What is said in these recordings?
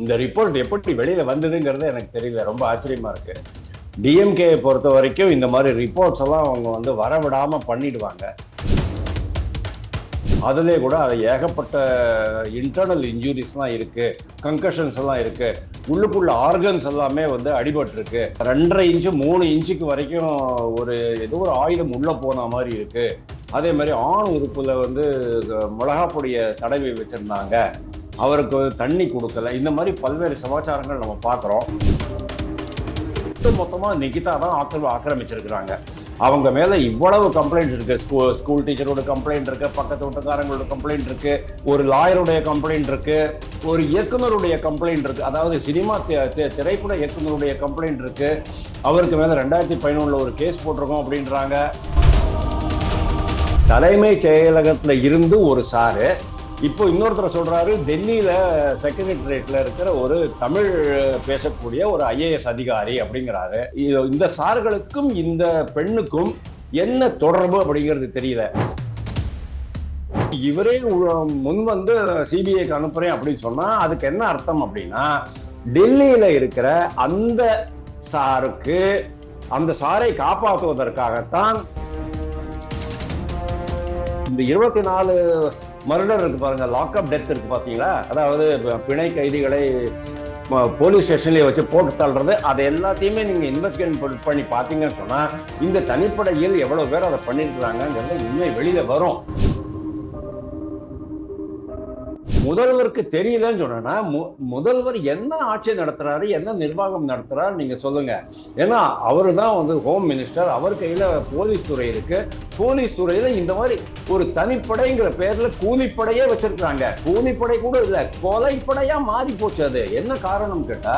இந்த ரிப்போர்ட் எப்படி வெளியில வந்ததுங்கிறது எனக்கு தெரியல. ரொம்ப ஆச்சரியமா இருக்கு. டிஎம்கே பொறுத்த வரைக்கும் இந்த மாதிரி ரிப்போர்ட்ஸ் எல்லாம் அவங்க வந்து வரவிடாம பண்ணிடுவாங்க. அதுலேயே கூட அது ஏகப்பட்ட இன்டர்னல் இன்ஜுரிஸ்லாம் இருக்குது கன்கஷன்ஸ் எல்லாம் இருக்குது உள்ளுக்குள்ள ஆர்கன்ஸ் எல்லாமே வந்து அடிபட்டிருக்கு. ரெண்டரை இன்ச்சு மூணு இன்ச்சுக்கு வரைக்கும் ஒரு ஏதோ ஒரு ஆயுதம் உள்ளே போன மாதிரி இருக்குது அதே மாதிரி ஆண் உறுப்பில் வந்து மிளகாப்பொடியை தடவி வச்சுருந்தாங்க. அவருக்கு தண்ணி கொடுக்கல. இந்த மாதிரி பல்வேறு சமாச்சாரங்கள் நம்ம பார்க்குறோம். மொத்தமாக நிகிதா தான் ஆக்கிர ஆக்கிரமிச்சிருக்கிறாங்க. அவங்க மேலே இவ்வளவு கம்ப்ளைண்ட் இருக்கு. ஸ்கூல் ஸ்கூல் டீச்சரோட கம்ப்ளைண்ட் இருக்கு பக்கத்து வீட்டுக்காரங்களோட கம்ப்ளைண்ட் இருக்கு ஒரு லாயருடைய கம்ப்ளைண்ட் இருக்கு ஒரு இயக்குனருடைய கம்ப்ளைண்ட் இருக்கு. அதாவது சினிமா திரைப்பட இயக்குனருடைய கம்ப்ளைண்ட் இருக்கு. அவருக்கு மேலே ரெண்டாயிரத்தி பதினொன்றில் ஒரு கேஸ் போட்டிருக்கோம் அப்படின்றாங்க. தலைமை செயலகத்தில் இருந்து ஒரு சாரு இப்போ இன்னொருத்தர் சொல்றாரு டெல்லியில செக்ரட்டரியேட்ல இருக்கிற ஒரு தமிழ் பேசக்கூடிய ஒரு ஐஏஎஸ் அதிகாரி அப்படிங்கிறாரு. இந்த சார்களுக்கும் இந்த பெண்ணுக்கும் என்ன தொடர்பு அப்படிங்கிறது தெரியல. இவரே முன் வந்து சிபிஐக்கு அனுப்புறேன் அப்படின்னு சொன்னா அதுக்கு என்ன அர்த்தம் அப்படின்னா டெல்லியில இருக்கிற அந்த சாருக்கு அந்த சாரை காப்பாற்றுவதற்காகத்தான் இந்த இருபத்தி நாலு மர்டர் இருக்கு பாருங்க லாக்அப் டெத் இருக்கு பாத்தீங்களா? அதாவது பிணை கைதிகளை போலீஸ் ஸ்டேஷன்லயே வச்சு போட்டு தள்ளுறது அதை எல்லாத்தையுமே நீங்க இன்வெஸ்டிகேட் பண்ணி பாத்தீங்கன்னு சொன்னா இந்த தனிப்படையில் எவ்வளவு பேர் அதை பண்ணிருக்கிறாங்கிறது இன்னும் வெளியில வரும். முதல்வருக்கு தெரியலன்னு சொன்னா மு- முதல்வர் என்ன ஆட்சி நடத்துறாரு என்ன நிர்வாகம் நடத்துறாரு நீங்க சொல்லுங்க. ஏன்னா அவரு தான் வந்து ஹோம் மினிஸ்டர் அவர் கையில போலீஸ் துறை இருக்கு. போலீஸ் துறையில இந்த மாதிரி ஒரு தனிப்படைங்கிற பேர்ல கூலிப்படையே வச்சிருக்காங்க கூலிப்படை கூட இல்ல கொலைப்படையா மாறி போச்சு அது. என்ன காரணம் கேட்டா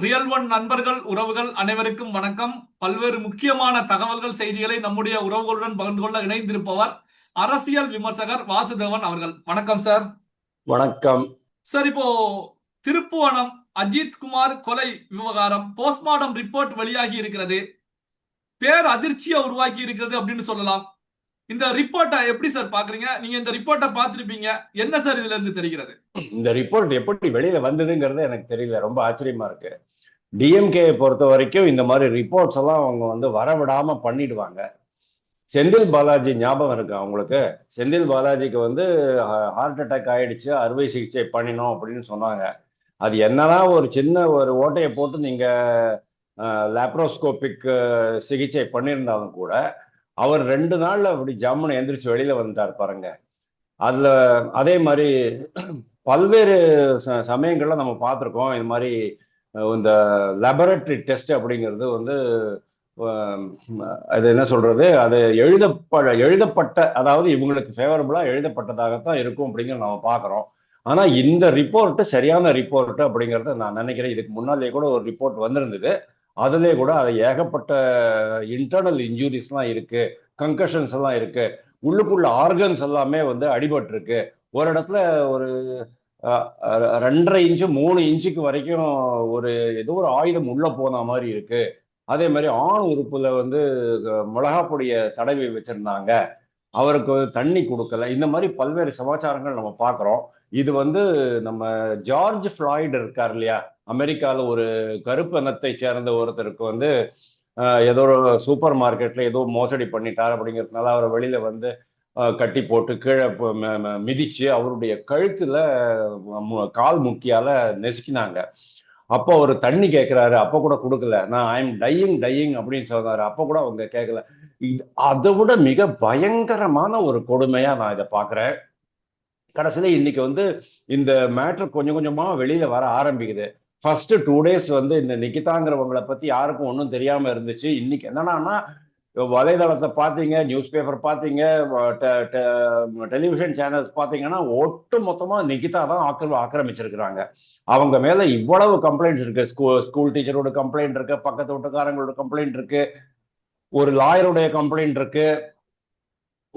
ரியல் ஒன் நண்பர்கள் உறவுகள் அனைவருக்கும் வணக்கம். பல்வேறு முக்கியமான தகவல்கள் செய்திகளை நம்முடைய உறவுகளுடன் பகிர்ந்து கொள்ள இணைந்திருப்பவர் அரசியல் விமர்சகர் வாசுதேவன் அவர்கள். வணக்கம் சார். வணக்கம். சார் இப்போ திருப்புவனம் அஜித் குமார் கொலை விவகாரம் போஸ்ட்மார்டம் ரிப்போர்ட் வெளியாகி இருக்கிறது. பேர் அதிர்ச்சியை உருவாக்கி இருக்கிறது அப்படின்னு சொல்லலாம். இந்த ரிப்போர்ட்டை எப்படி சார் பாக்குறீங்க? நீங்க இந்த ரிப்போர்ட்டை பார்த்திருப்பீங்க. என்ன சார் இதுல இருந்து தெரிகிறது? இந்த ரிப்போர்ட் எப்படி வெளியில வந்ததுங்கிறது எனக்கு தெரியல. ரொம்ப ஆச்சரியமா இருக்கு. டிஎம்கே பொறுத்த வரைக்கும் இந்த மாதிரி ரிப்போர்ட்ஸ் எல்லாம் அவங்க வந்து வரவிடாம பண்ணிடுவாங்க. செந்தில் பாலாஜி ஞாபகம் இருக்கு அவங்களுக்கு செந்தில் பாலாஜிக்கு வந்து ஹார்ட் அட்டாக் ஆயிடுச்சு. அறுவை சிகிச்சை பண்ணினோம் அப்படின்னு சொன்னாங்க. அது என்னதான் ஒரு சின்ன ஒரு ஓட்டையை போட்டு நீங்க லேப்ரோஸ்கோபிக் சிகிச்சை பண்ணியிருந்தாலும் கூட அவர் ரெண்டு நாள்ல அப்படி ஜம்முன்னு எந்திரிச்சு வெளியில வந்துட்டார் பாருங்க. அதுல அதே மாதிரி பல்வேறு ச- சமயங்கள்ல நம்ம பார்த்துருக்கோம். இது மாதிரி இந்த லெபரட்டரி டெஸ்ட் அப்படிங்கிறது வந்து அது என்ன சொல்றது? அது எழுதப்ப எழுதப்பட்ட அதாவது இவங்களுக்கு ஃபேவரபுளா எழுதப்பட்டதாகத்தான் இருக்கும் அப்படிங்கிறத நம்ம பார்க்குறோம். ஆனா இந்த ரிப்போர்ட் சரியான ரிப்போர்ட் அப்படிங்கறத நான் நினைக்கிறேன். இதுக்கு முன்னாலே கூட ஒரு ரிப்போர்ட் வந்திருந்தது. அதுலேயே கூட அது ஏகப்பட்ட இன்டர்னல் இன்ஜுரிஸ்லாம் இருக்கு கங்கஷன்ஸ் எல்லாம் இருக்கு. உள்ளுக்குள்ள ஆர்கன்ஸ் எல்லாமே வந்து அடிபட்டிருக்கு. ஒரு இடத்துல ஒரு ரெண்டரை இன்ச்சு மூணு இன்ச்சுக்கு வரைக்கும் ஒரு ஏதோ ஒரு ஆயுதம் உள்ள போன மாதிரி இருக்கு. அதே மாதிரி ஆண் உறுப்புல வந்து மிளகாப்பொடிய தடவி வச்சிருந்தாங்க. அவருக்கு தண்ணி கொடுக்கல. இந்த மாதிரி பல்வேறு சமாச்சாரங்கள் நம்ம பார்க்குறோம். இது வந்து நம்ம ஜார்ஜ் ஃப்ளாய்டு இருக்கார் இல்லையா? அமெரிக்காவில் ஒரு கருப்பு இனத்தை சேர்ந்த ஒருத்தருக்கு வந்து ஏதோ ஒரு சூப்பர் மார்க்கெட்ல ஏதோ மோசடி பண்ணிட்டார் அப்படிங்கிறதுனால அவரை வெளியில வந்து கட்டி போட்டு கீழே ம- மிதிச்சு அவருடைய கழுத்துல கால் முக்கியால நெசுக்கினாங்க. அப்போ அவர் தண்ணி கேட்குறாரு அப்போ கூட கொடுக்கல. நான் ஐ எம் டையிங் டையிங் அப்படின்னு சொன்னார். அப்போ கூட அவங்க கேட்கல இது அதை விட மிக பயங்கரமான ஒரு கொடுமையா நான் இதை பார்க்குறேன் கடைசியில இன்னைக்கு வந்து இந்த மேட்ரு கொஞ்சம் கொஞ்சமாக வெளியில் வர ஆரம்பிக்குது. ஃபர்ஸ்ட் டூ டேஸ் வந்து இந்த நிக்கிதாங்கிறவங்களை பத்தி யாருக்கும் ஒன்றும் தெரியாம இருந்துச்சு. இன்னைக்கு என்னன்னா வலைதளத்தை பார்த்தீங்க நியூஸ் பேப்பர் பார்த்தீங்க டெலிவிஷன் சேனல்ஸ் பார்த்தீங்கன்னா ஒட்டு மொத்தமா நிகிதா தான் ஆக்கிர ஆக்கிரமிச்சிருக்கிறாங்க. அவங்க மேல இவ்வளவு கம்ப்ளைண்ட்ஸ் இருக்கு. ஸ்கூல் ஸ்கூல் டீச்சரோட கம்ப்ளைண்ட் இருக்கு பக்கத்து வீட்டுக்காரங்களோட கம்ப்ளைண்ட் இருக்கு ஒரு லாயருடைய கம்ப்ளைண்ட் இருக்கு.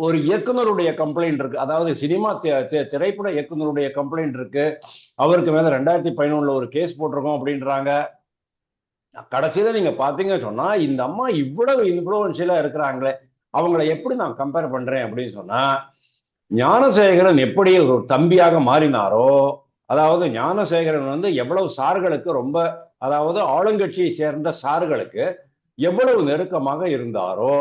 ஒரு இயக்குனருடைய கம்ப்ளைண்ட் இருக்கு. அதாவது சினிமா தி- திரைப்பட இயக்குனருடைய கம்ப்ளைண்ட் இருக்கு. அவருக்கு மேல ரெண்டாயிரத்தி பதினொன்னுல ஒரு கேஸ் போட்டிருக்கோம் அப்படின்றாங்க. கடைசியில நீங்க பாத்தீங்க சொன்னா இந்த அம்மா இவ்வளவு இன்ஃபுளுன்ஷியலா இருக்கிறாங்களே அவங்கள எப்படி நான் கம்பேர் பண்றேன் அப்படின்னு சொன்னா ஞானசேகரன் எப்படி ஒரு தம்பியாக மாறினாரோ அதாவது ஞானசேகரன் வந்து எவ்வளவு சார்களுக்கு ரொம்ப அதாவது ஆளுங்கட்சியை சேர்ந்த சார்களுக்கு எவ்வளவு நெருக்கமாக இருந்தாரோ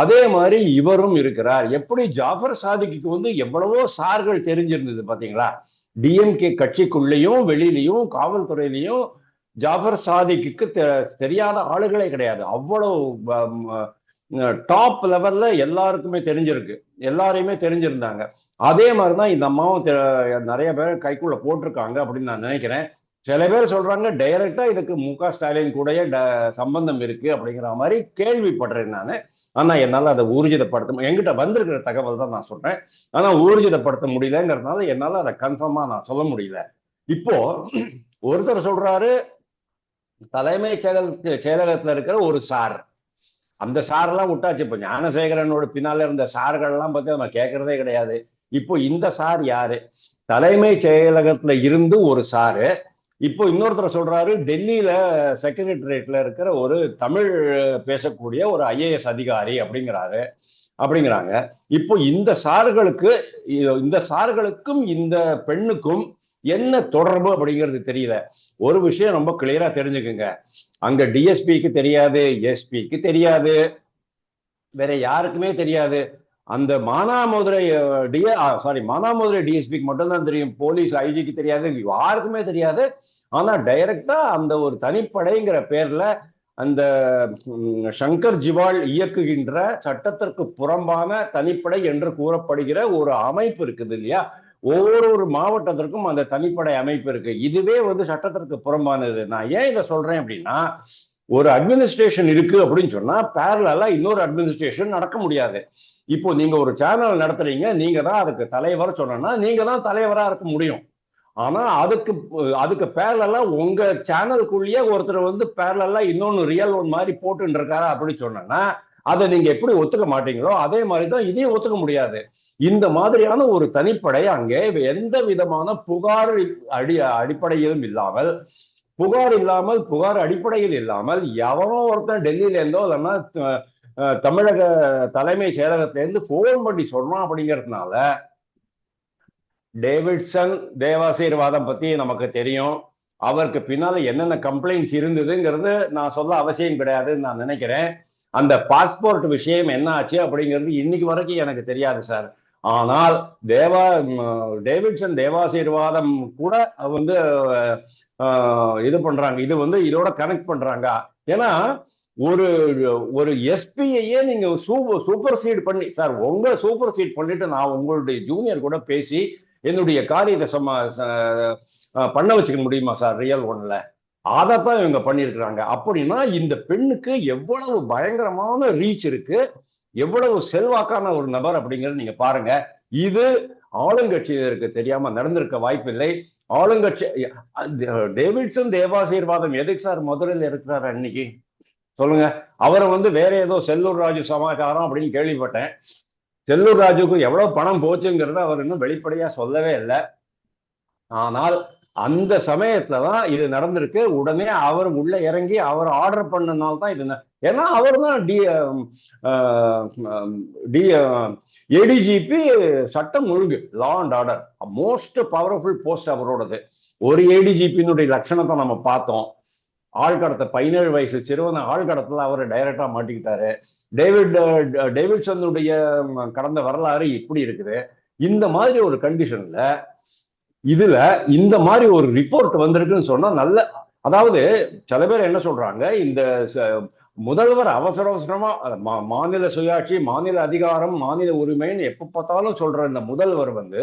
அதே மாதிரி இவரும் இருக்கிறார். எப்படி ஜாஃபர் சாதிக்கு வந்து எவ்வளவோ சார்கள் தெரிஞ்சிருந்தது பாத்தீங்களா? டிஎம்கே கட்சிக்குள்ளேயும் வெளியிலையும் காவல்துறையிலையும் ஜாஃபர் சாதிக்கு தெரியாத ஆளுகளே கிடையாது. அவ்வளவு டாப் லெவல்ல எல்லாருக்குமே தெரிஞ்சிருக்கு. எல்லாரையுமே தெரிஞ்சிருந்தாங்க. அதே மாதிரிதான் இந்த அம்மாவும் நிறைய பேர் கைக்குள்ள போட்டிருக்காங்க அப்படின்னு நான் நினைக்கிறேன். சில பேர் சொல்றாங்க டைரக்டா இதுக்கு மு க ஸ்டாலின் கூட சம்பந்தம் இருக்கு அப்படிங்கிற மாதிரி கேள்விப்படுறேன் நான். ஆனா என்னால அதை ஊர்ஜிதப்படுத்த எங்கிட்ட வந்திருக்கிற தகவல் தான் நான் சொல்றேன். ஆனா ஊர்ஜிதப்படுத்த முடியலங்கிறதுனால என்னால அதை கன்ஃபார்மா நான் சொல்ல முடியல. இப்போ ஒருத்தர் சொல்றாரு தலைமை செயலகத்து செயலகத்துல இருக்கிற ஒரு சார். அந்த சாரெல்லாம் விட்டாச்சு. இப்போ ஞானசேகரனோட பின்னால இருந்த சார்கள்லாம் பத்தி நம்ம கேட்கறதே கிடையாது. இப்போ இந்த சார் யாரு? தலைமை செயலகத்துல இருந்து ஒரு சாரு. இப்போ இன்னொருத்தர் சொல்றாரு டெல்லியில செக்ரட்டரியேட்ல இருக்கிற ஒரு தமிழ் பேசக்கூடிய ஒரு ஐஏஎஸ் அதிகாரி அப்படிங்கிறாரு அப்படிங்கிறாங்க. இப்போ இந்த சார்களுக்கு இந்த சார்களுக்கும் இந்த பெண்ணுக்கும் என்ன தொடர்பு அப்படிங்கிறது தெரியல. ஒரு விஷயம் ரொம்ப கிளியரா தெரிஞ்சுக்குங்க. அங்க டிஎஸ்பிக்கு தெரியாது எஸ்பிக்கு தெரியாது. வேற யாருக்குமே தெரியாது. அந்த மானாமதுரை டிஏ சாரி மானாமதுரை டிஎஸ்பிக்கு மட்டும்தான் தெரியும். போலீஸ் ஐஜிக்கு தெரியாது. யாருக்குமே தெரியாது. ஆனா டைரக்டா அந்த ஒரு தனிப்படைங்கிற பேர்ல அந்த சங்கர் ஜிவால் இயக்குகின்ற சட்டத்திற்கு புறம்பான தனிப்படை என்று கூறப்படுகிற ஒரு அமைப்பு இருக்குது இல்லையா? ஒவ்வொரு ஒரு மாவட்டத்திற்கும் அந்த தனிப்படை அமைப்பு இருக்கு. இதுவே வந்து சட்டத்திற்கு புறம்பானது. நான் ஏன் இதை சொல்றேன் அப்படின்னா ஒரு அட்மினிஸ்ட்ரேஷன் இருக்கு அப்படின்னு சொன்னா பேரலா இன்னொரு அட்மினிஸ்ட்ரேஷன் நடக்க முடியாது. இப்போ நீங்க ஒரு சேனல் நடத்துறீங்க நீங்க தான் அதுக்கு தலைவர் சொன்னா நீங்க தான் தலைவரா இருக்க முடியும். ஆனா அதுக்கு அதுக்கு பேரலா உங்க சேனலுக்குள்ளேயே ஒருத்தர் வந்து பேரலா இன்னொன்னு ரியல் ஒன் மாதிரி போட்டு இருக்காரா அப்படின்னு சொன்னா அதை நீங்க எப்படி ஒத்துக்க மாட்டீங்களோ அதே மாதிரி தான் இதையும் ஒத்துக்க முடியாது. இந்த மாதிரியான ஒரு தனிப்படை அங்கே எந்த விதமான புகார் அடி அடிப்படையிலும் இல்லாமல் புகார் இல்லாமல் புகார் அடிப்படையில் இல்லாமல் எவனோ ஒருத்தன் டெல்லியில இருந்தோ இல்லைன்னா தமிழக தலைமை செயலகத்திலேருந்து போன் பண்ணி சொல்றான் அப்படிங்கிறதுனால டேவிட்சன் தேவாசீர்வாதம் பத்தி நமக்கு தெரியும். அவருக்கு பின்னால என்னென்ன கம்ப்ளைண்ட்ஸ் இருந்ததுங்கிறது நான் சொல்ல அவசியம் கிடையாதுன்னு நான் நினைக்கிறேன். அந்த பாஸ்போர்ட் விஷயம் என்ன ஆச்சு அப்படிங்கிறது இன்னைக்கு வரைக்கும் எனக்கு தெரியாது சார் ஆனால் தேவா டேவிட்சன் தேவாசீர்வாதம் கூட வந்து இது பண்றாங்க. இது வந்து இதோட கனெக்ட் பண்றாங்க. ஏன்னா ஒரு ஒரு எஸ்பியையே நீங்க சூப்பர் சீட் பண்ணி சார் உங்க சூப்பர் சீட் பண்ணிட்டு நான் உங்களுடைய ஜூனியர் கூட பேசி என்னுடைய காரியத்தை சம பண்ண வச்சுக்க முடியுமா சார் ரியல் ஒன்ல அதைத்தான் இவங்க பண்ணியிருக்கிறாங்க அப்படின்னா இந்த பெண்ணுக்கு எவ்வளவு பயங்கரமான ரீச் இருக்கு. எவ்வளவு செல்வாக்கான ஒரு நபர் அப்படிங்கிறது நீங்க பாருங்க. இது ஆளுங்கட்சியினருக்கு தெரியாம நடந்திருக்க வாய்ப்பில்லை. ஆளுங்கட்சி டேவிட்சன் தேவாசீர்வாதம் எதுக்கு சார் மதுரையில் இருக்கிறாரு அன்னைக்கு? சொல்லுங்க. அவரை வந்து வேற ஏதோ செல்லூர் ராஜு சமாச்சாரம் அப்படின்னு கேள்விப்பட்டேன். செல்லூர் ராஜுக்கு எவ்வளவு பணம் போச்சுங்கிறத அவர் இன்னும் வெளிப்படையா சொல்லவே இல்லை. ஆனால் அந்த சமயத்துல தான் இது நடந்திருக்கு. உடனே அவர் உள்ள இறங்கி அவர் ஆர்டர் பண்ணனால தான் இது ஏன்னா அவர் தான் டி டி ஏடிஜிபி சட்டம் ஒழுங்கு law and order most powerful post அவரோடது. ஒரு ஏடிஜிபியினுடைய லட்சணத்தை நம்ம பார்த்தோம். ஆழ்கடத்தை பதினேழு வயசு சிறுவன் ஆழ்கடத்துல அவர் டைரக்டா மாட்டிக்கிட்டாரு. டேவிட் டேவிட்சனுடைய கடந்த வரலாறு இப்படி இருக்குது. இந்த மாதிரி ஒரு கண்டிஷன்ல இதுல இந்த மாதிரி ஒரு ரிப்போர்ட் வந்திருக்குன்னு சொன்னா நல்ல அதாவது சில பேர் என்ன சொல்றாங்க இந்த முதல்வர் அவசர அவசரமா மாநில சுயாட்சி மாநில அதிகாரம் மாநில உரிமைன்னு எப்ப பார்த்தாலும் சொல்ற இந்த முதல்வர் வந்து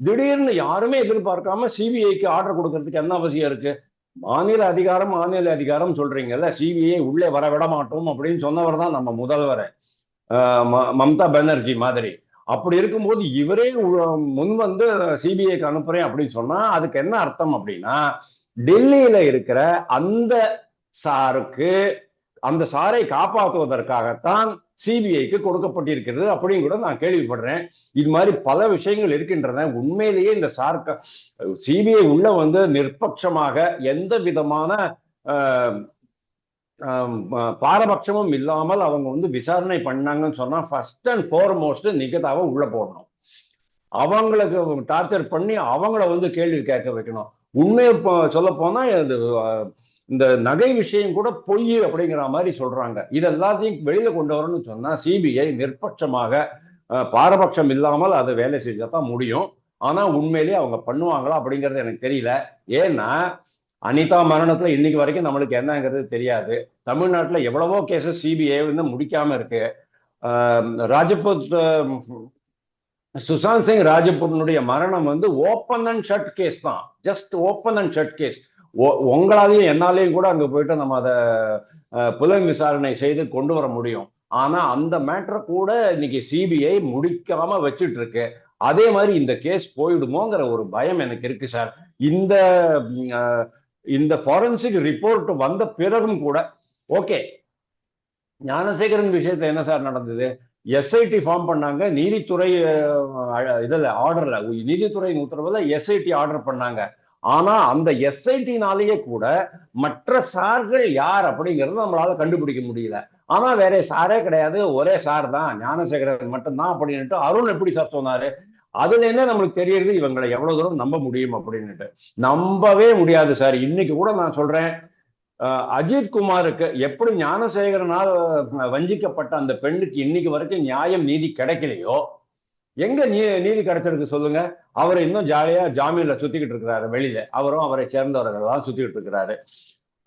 திடீர்னு யாருமே எதிர்பார்க்காம சிபிஐக்கு ஆர்டர் கொடுக்கறதுக்கு என்ன அவசியம் இருக்கு? மாநில அதிகாரம் மாநில அதிகாரம் சொல்றீங்கல்ல சிபிஐ உள்ளே வர விட மாட்டோம் அப்படின்னு சொன்னவர் தான் நம்ம முதல்வர். மம்தா பானர்ஜி மாதிரி. அப்படி இருக்கும்போது இவரே முன் வந்து சிபிஐக்கு அனுப்புறேன் அப்படின்னு சொன்னா அதுக்கு என்ன அர்த்தம் அப்படின்னா டெல்லியில இருக்கிற அந்த சாருக்கு அந்த சாரை காப்பாற்றுவதற்காகத்தான் சிபிஐக்கு கொடுக்கப்பட்டிருக்கிறது அப்படின்னு கூட நான் கேள்விப்படுறேன். இது மாதிரி பல விஷயங்கள் இருக்கின்றன. உண்மையிலேயே இந்த சார் சிபிஐ உள்ள வந்து நிர்பட்சமாக எந்த விதமான பாரபட்சமும் இல்லாமல் அவங்க வந்து விசாரணை பண்ணாங்கன்னு சொன்னா ஃபர்ஸ்ட் அண்ட் ஃபார்மோஸ்ட் நிகிதாவை உள்ள போடணும். அவங்களுக்கு டார்ச்சர் பண்ணி அவங்கள வந்து கேள்வி கேட்க வைக்கணும். உண்மையை சொல்ல போனா இந்த நகை விஷயம் கூட பொய் அப்படிங்கிற மாதிரி சொல்றாங்க. இது எல்லாத்தையும் வெளியில கொண்டு வரணும்னு சொன்னா சிபிஐ நிர்பட்சமாக பாரபட்சம் இல்லாமல் அதை வேலை செஞ்சா தான் முடியும். ஆனா உண்மையிலேயே அவங்க பண்ணுவாங்களா அப்படிங்கிறது எனக்கு தெரியல. ஏன்னா அனிதா மரணத்துல இன்னைக்கு வரைக்கும் நம்மளுக்கு என்னங்கிறது தெரியாது. தமிழ்நாட்டுல எவ்வளவோ கேசஸ் சிபிஐ வந்து முடிக்காம இருக்கு. ராஜபுத் சுசாந்த் சிங் ராஜபுத்தினுடைய மரணம் வந்து ஓப்பன் அண்ட் ஷட் கேஸ் தான். Just open and shut case உங்களாலையும் என்னாலையும் கூட அங்க போயிட்டு நம்ம அதை புலன் விசாரணை செய்து கொண்டு வர முடியும். ஆனா அந்த மேட்டரை கூட இன்னைக்கு சிபிஐ முடிக்காம வச்சுட்டு இருக்கு அதே மாதிரி இந்த கேஸ் போயிடுமோங்கிற ஒரு பயம் எனக்கு இருக்கு சார். இந்த இந்த ஃபாரன்சிக் ரிப்போர்ட் வந்த பிறகும் கூட ஓகே ஞானசேகரன் விஷயத்த என்ன சார் நடந்தது? எஸ்ஐடி ஃபார்ம் பண்ணாங்க நீதித்துறை இதில் இதுல ஆர்டர்ல நீதித்துறை உத்தரவுல எஸ்ஐடி ஆர்டர் பண்ணாங்க. ஆனா அந்த எஸ்ஐடினாலேயே கூட மற்ற சார்கள் யார் அப்படிங்கிறது நம்மளால கண்டுபிடிக்க முடியல. ஆனா வேற சாரே கிடையாது. ஒரே சார் தான். ஞானசேகரன் மட்டும்தான் அப்படின்னுட்டு அருண் எப்படி சார் சொன்னாரு? அதுல என்ன நம்மளுக்கு தெரியுது? இவங்களை எவ்வளவு தூரம் நம்ப முடியும் அப்படின்னுட்டு. நம்பவே முடியாது சார். இன்னைக்கு கூட நான் சொல்றேன். அஜித் குமாருக்கு எப்படி ஞானசேகரனால் வஞ்சிக்கப்பட்ட அந்த பெண்ணுக்கு இன்னைக்கு வரைக்கும் நியாயம் நீதி கிடைக்கலையோ எங்க நீ நீதி கிடைச்சிருக்கு சொல்லுங்க? அவர் இன்னும் ஜாலியா ஜாமீன்ல சுத்திக்கிட்டு இருக்கிறாரு வெளியில. அவரும் அவரை சேர்ந்தவர்கள் எல்லாம் சுத்திக்கிட்டு இருக்கிறாரு.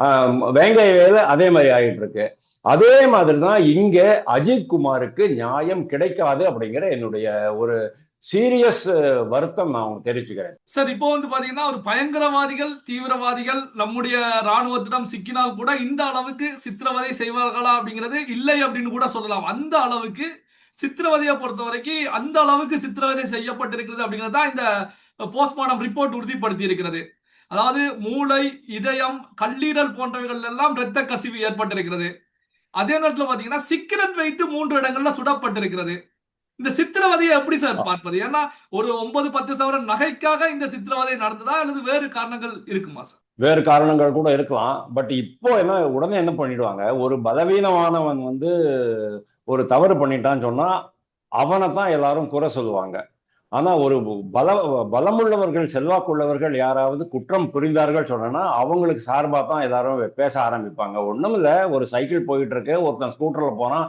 ஆஹ் வேங்கை வேலை அதே மாதிரி ஆகிட்டு இருக்கு. அதே மாதிரி தான் இங்க அஜித் குமாருக்கு நியாயம் கிடைக்காது அப்படிங்கிற என்னுடைய ஒரு சீரியஸ் வருத்தம் நான் உங்களுக்கு தெரிவிச்சுக்கிறேன். சார் இப்போ வந்து பாத்தீங்கன்னா ஒரு பயங்கரவாதிகள் தீவிரவாதிகள் நம்முடைய ராணுவத்திடம் சிக்கினால் கூட இந்த அளவுக்கு சித்திரவதை செய்வார்களா அப்படிங்கிறது இல்லை அப்படின்னு கூட சொல்லலாம். அந்த அளவுக்கு சித்திரவதையை பொறுத்த வரைக்கும் அந்த அளவுக்கு சித்திரவதை செய்யப்பட்டிருக்கிறது அப்படிங்கிறது தான் இந்த போஸ்ட்மார்டம் ரிப்போர்ட் உறுதிப்படுத்தி இருக்கிறது அதாவது மூளை இதயம் கல்லீரல் போன்றவைகள் எல்லாம் இரத்த கசிவு ஏற்பட்டிருக்கிறது. அதே நேரத்தில் பாத்தீங்கன்னா சிகரெட் வைத்து மூன்று இடங்கள்ல சுடப்பட்டிருக்கிறது. இந்த சித்திரவதையை எப்படி சார் பார்ப்பது? ஏன்னா ஒரு ஒன்பது பத்து சவரன் நகைக்காக இந்த சித்திரவதை நடந்ததா அல்லது வேறு காரணங்கள் இருக்குமா சார்? வேறு காரணங்கள் கூட இருக்கலாம். பட் இப்போ என்ன உடனே என்ன பண்ணிடுவாங்க? ஒரு பலவீனமானவன் வந்து ஒரு தவறு பண்ணிட்டான்னு சொன்னா அவனை தான் எல்லாரும் குறை சொல்லுவாங்க. ஆனா ஒரு பல பலமுள்ளவர்கள் செல்வாக்குள்ளவர்கள் யாராவது குற்றம் புரிந்தார்கள் சொன்னா அவங்களுக்கு சார்பாக தான் எல்லாரும் பேச ஆரம்பிப்பாங்க. ஒன்றும் இல்லை ஒரு சைக்கிள் போயிட்டு இருக்கு ஒருத்தன் ஸ்கூட்டர்ல போனா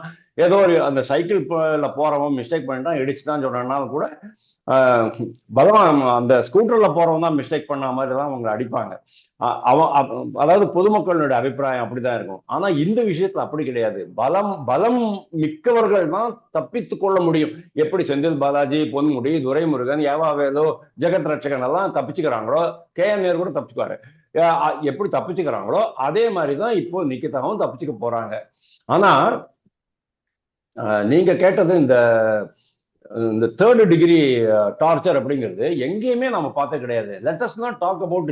ஏதோ ஒரு அந்த சைக்கிள் போறவன் மிஸ்டேக் பண்ணிட்டான் இடிச்சுட்டான்னு சொன்னாலும் கூட ஆஹ், அந்த ஸ்கூட்டர்ல போறவங்க தான் மிஸ்டேக் பண்ண மாதிரி தான் அவங்க அடிப்பாங்க. அவன் அதாவது பொதுமக்களுடைய அபிப்பிராயம் அப்படிதான் இருக்கும். ஆனா இந்த விஷயத்துல அப்படி கிடையாது. பலம் பலம் மிக்கவர்கள் தான் தப்பித்துக் கொள்ள முடியும். எப்படி செந்தில் பாலாஜி பொன்முடி துரைமுருகன் ஏவாவேலோ ஜெகத் ரட்சகன் எல்லாம் தப்பிச்சுக்கிறாங்களோ கே என் நேர் கூட தப்பிச்சுக்குவாரு. எப்படி தப்பிச்சுக்கிறாங்களோ அதே மாதிரிதான் இப்போ நிக்கிதாவும் தப்பிச்சுக்க போறாங்க. ஆனா நீங்க கேட்டது இந்த இந்த தேர்டு டிகிரி டார்ச்சர் அப்படிங்கிறது எங்கேயுமே நம்ம பார்த்த கிடையாது. Let us not talk about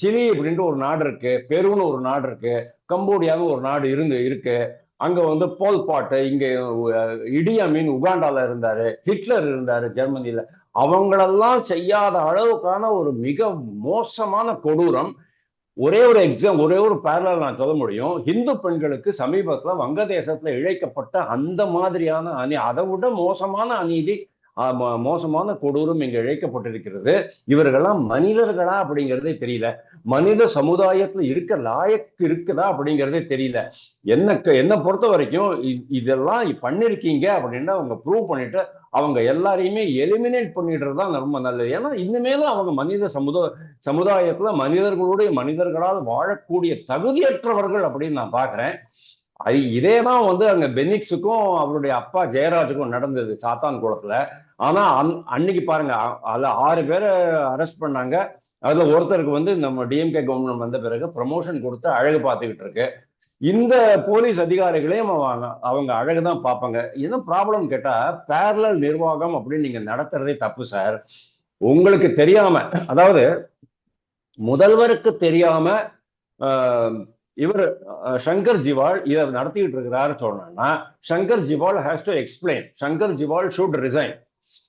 Chile அப்படின்ட்டு ஒரு நாடு இருக்கு பெருன்னு ஒரு நாடு இருக்கு கம்போடியான்னு ஒரு நாடு இருந்து இருக்கு. அங்க வந்து போல் பாட்டு இங்க uh, இடியமீன் உகாண்டால இருந்தாரு ஹிட்லர் இருந்தாரு ஜெர்மனியில. அவங்களெல்லாம் செய்யாத அளவுக்கான ஒரு மிக மோசமான கொடூரம் ஒரே ஒரு எக்ஸாம் ஒரே ஒரு பேரலல் நான் சொல்ல முடியும். இந்து பெண்களுக்கு சமீபத்தில் வங்கதேசத்தில் இழைக்கப்பட்ட அந்த மாதிரியான அநீ அதை விட மோசமான அநீதி மோசமான கொடூரம் இங்கே இழைக்கப்பட்டிருக்கிறது. இவர்கள்லாம் மனிதர்களா அப்படிங்கிறதே தெரியல. மனித சமுதாயத்துல இருக்க லாயக்கு இருக்குதா அப்படிங்கிறதே தெரியல. என்ன என்னை பொறுத்த வரைக்கும் இதெல்லாம் பண்ணிருக்கீங்க அப்படின்னு அவங்க ப்ரூவ் பண்ணிட்டு அவங்க எல்லாரையுமே எலிமினேட் பண்ணிடுறது தான் ரொம்ப நல்லது. ஏன்னா இனிமேலும் அவங்க மனித சமுதாய சமுதாயத்தில் மனிதர்களுடைய மனிதர்களால் வாழக்கூடிய தகுதியற்றவர்கள் அப்படின்னு நான் பார்க்குறேன் அது இதே தான் வந்து அங்கே பெனிக்ஸுக்கும் அவருடைய அப்பா ஜெயராஜுக்கும் நடந்தது சாத்தான் குளத்தில் ஆனால் அன் அன்னைக்கு பாருங்க அதில் ஆறு பேரை அரெஸ்ட் பண்ணாங்க. அதில் ஒருத்தருக்கு வந்து நம்ம டிஎம்கே கவர்மெண்ட் வந்த பிறகு ப்ரமோஷன் கொடுத்து அழகு பார்த்துக்கிட்டு இருக்கு. இந்த போலீஸ் அதிகாரிகளையும் அவங்க அவங்க அழகு தான் பார்ப்பாங்க. என்ன ப்ராப்ளம் கேட்டா பேரலல் நிர்வாகம் அப்படின்னு நீங்க நடத்துறதே தப்பு சார் உங்களுக்கு தெரியாம அதாவது முதல்வருக்கு தெரியாம ஆஹ், இவர் சங்கர் ஜிவால் இதை நடத்திட்டு இருக்கிறாரு சொன்னா Shankar Jiwal has to explain Shankar Jiwal should resign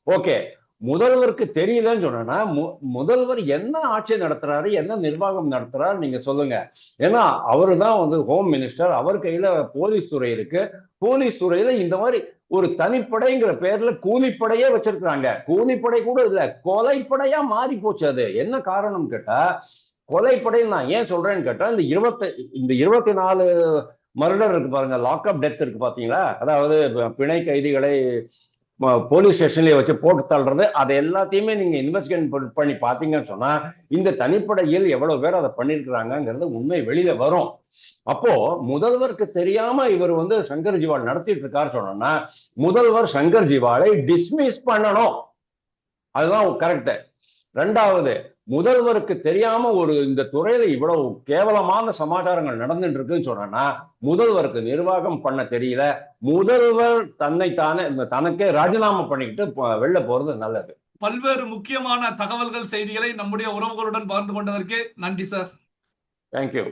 okay முதல்வருக்கு தெரியலன்னு சொன்னா மு- முதல்வர் என்ன ஆட்சி நடத்துறாரு என்ன நிர்வாகம் நடத்துறாரு நீங்க சொல்லுங்க. ஏன்னா அவரு தான் வந்து ஹோம் மினிஸ்டர் அவர் கையில போலீஸ் துறை இருக்கு. போலீஸ் துறையில இந்த மாதிரி ஒரு தனிப்படைங்கிற பேர்ல கூலிப்படையே வச்சிருக்கிறாங்க. கூலிப்படை கூட இல்ல கொலைப்படையா மாறி போச்சு அது. என்ன காரணம் கேட்டா கொலைப்படை நான் ஏன் சொல்றேன்னு கேட்டா இந்த இருபத்தி இந்த இருபத்தி நாலு மர்டர் இருக்கு பாருங்க லாக்அப் டெத் இருக்கு பாத்தீங்களா? அதாவது பிணை கைதிகளை போலீஸ் ஸ்டேஷன்லயே வச்சு போட்டு தள்ளுறது அதை எல்லாத்தையுமே நீங்க இன்வெஸ்டிகேட் பண்ணி பாத்தீங்கன்னு சொன்னா இந்த தனிப்படையில் எவ்வளவு பேர் அதை பண்ணிருக்கிறாங்கிறது உண்மை வெளியில வரும். அப்போ முதல்வருக்கு தெரியாம இவர் வந்து சங்கர் ஜிவால் நடத்திட்டு இருக்காரு சொன்னோம்னா முதல்வர் சங்கர் ஜிவாலை டிஸ்மிஸ் பண்ணணும். அதுதான் கரெக்ட் ரெண்டாவது முதல்வருக்கு தெரியாம ஒரு இந்த துறையில இவ்வளவு கேவலமான சமாச்சாரங்கள் நடந்துட்டு இருக்குன்னு சொன்னா முதல்வருக்கு நிர்வாகம் பண்ண தெரியல. முதல்வர் தன்னை தானே தனக்கே ராஜினாமா பண்ணிக்கிட்டு வெளில போறது நல்லது. பல்வேறு முக்கியமான தகவல்கள் செய்திகளை நம்முடைய உறவுகளுடன் பகிர்ந்து கொண்டதற்கு நன்றி சார். தேங்க்யூ